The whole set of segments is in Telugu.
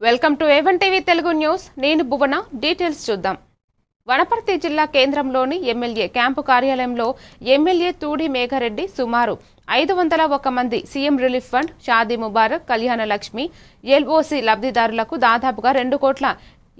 Welcome to A one TV Telugu news. నేను భువన. డీటెయిల్స్ చూద్దాం. వనపర్తి జిల్లా కేంద్రంలోని ఎమ్మెల్యే క్యాంపు కార్యాలయంలో ఎమ్మెల్యే తూడి మేఘారెడ్డి సుమారు ఐదు వందల ఒక మంది CM relief fund Shaadi Mubarak Kalyana Lakshmi LOC లబ్ధిదారులకు దాదాపుగా రెండు కోట్ల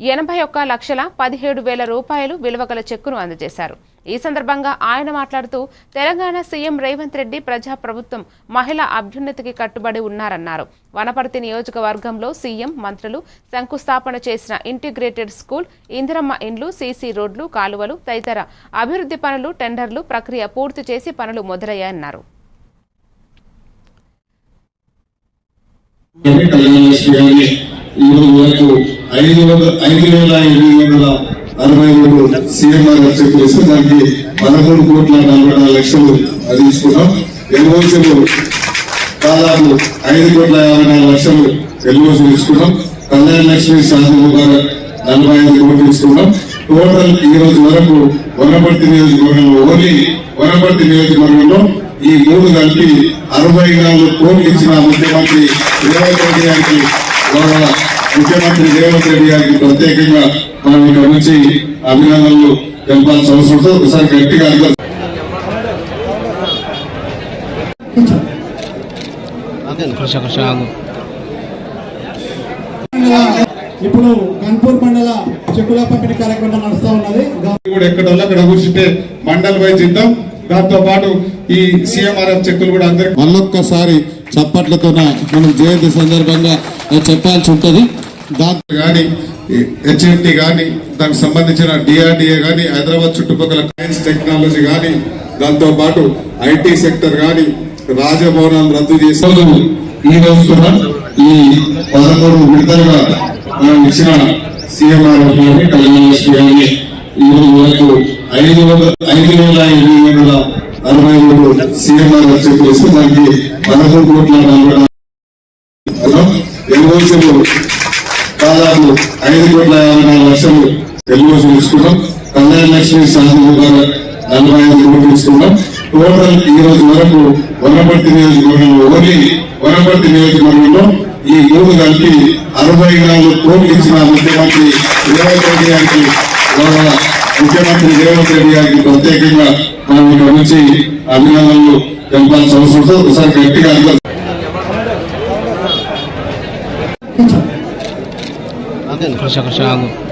ఎనభై ఒక్క లక్షల పదిహేడు వేల రూపాయలు విలువగల చెక్కును అందజేశారు. ఈ సందర్భంగా ఆయన మాట్లాడుతూ తెలంగాణ సీఎం రేవంత్ రెడ్డి ప్రజా ప్రభుత్వం మహిళా అభ్యున్నతికి కట్టుబడి ఉన్నారన్నారు. వనపర్తి నియోజకవర్గంలో సీఎం మంత్రులు శంకుస్థాపన చేసిన ఇంటిగ్రేటెడ్ స్కూల్ ఇందిరమ్మ ఇండ్లు సీసీ రోడ్లు కాలువలు తదితర అభివృద్ధి పనులు టెండర్లు ప్రక్రియ పూర్తి చేసి పనులు మొదలయ్యాయన్నారు. గారి ఈ రోజు వరకు ఐదు వందల ఐదు వేల ఎనిమిది వందల అరవై మూడు సీఎంఆర్ చెక్ చేస్తే దానికి పదమూడు కోట్ల నలభై నాలుగు లక్షలు అది తీసుకున్నాం ఎల్ఓసీలు దాదాపు ఐదు కోట్ల యాభై నాలుగు లక్షలు ఎల్ఓసీ తీసుకున్నాం. కళ్యాణ లక్ష్మి శాంతి నలభై ఐదు కోట్లు తీసుకున్నాం. టోటల్ ఈ రోజు వరకు వనపర్తి నియోజకవర్గంలో ఓన్లీ వనపర్తి నియోజకవర్గంలో ఈ మూడు కలిపి అరవై నాలుగు కోట్లు ఇచ్చిన ముఖ్యమంత్రి రేవంత్ రెడ్డి గారికి గౌరవ ముఖ్యమంత్రి రేవంత్ రెడ్డి గారికి ప్రత్యేకంగా మనం ఇక్కడ నుంచి అభినందనలు తెలపాల్సిన అవసరం ఉంటుంది. ఒకసారి గట్టిగా అందరూ ఇప్పుడు గన్పూర్ మండల చెక్కుల పంపిణీ కార్యక్రమం నడుస్తా ఉన్నది కూడా ఎక్కడ అక్కడ కూర్చుంటే మండల్ వైజ్ ఇద్దాం దాంతో పాటు ఈ సీఎంఆర్ఎఫ్ చెక్కులు కూడా అందరికి మళ్ళొక్కసారి చప్పట్లతో మనం జయంతి సందర్భంగా చెప్పాల్సి ఉంటది? దాంతో కానీ హెచ్ఎంటి కానీ దానికి సంబంధించిన డిఆర్డిఏ కానీ హైదరాబాద్ చుట్టుపక్కల సైన్స్ టెక్నాలజీ కానీ దాంతో పాటు ఐటీ సెక్టర్ కానీ రాజభవనాలు రద్దు చేసి ఈ రోజు కూడా ఈ పదమూడు విడతలుగా మనం ఇచ్చిన సీఎంఆర్ఎఫ్ గారిని కళ్యాణ లక్ష్మి గారిని ఈ రోజు వరకు ఐదు వందల ఐదు వేల ఎనిమిది వందల అరవై మూడు సీఎంఆర్ఎఫ్ చెక్ చేస్తే దానికి పదమూడు కోట్ల నలభై నాలుగు ఎల్ఓసీలు దాదాపు ఐదు కోట్ల యాభై నాలుగు లక్షలు ఎల్ఓసీ తీసుకున్నాం. కళ్యాణ లక్ష్మి సాధన నలభై ఐదు కోట్లు తీసుకున్నాం. టోటల్ ఈ రోజు వరకు వనపర్తి నియోజకవర్గంలో ఓన్లీ వనపర్తి నియోజకవర్గంలో ఈ మూడు కలిపి అరవై నాలుగు కోట్లు ఇచ్చిన ముఖ్యమంత్రి రేవంత్ రెడ్డి గారికి ముఖ్యమంత్రి రేవంత్ రెడ్డి గారికి ప్రత్యేకంగా మనం ఇక్కడ నుంచి అభినందనలు తెలపాల్సిన అవసరం ఒకసారి గట్టిగా అందరూ カシャカシャ。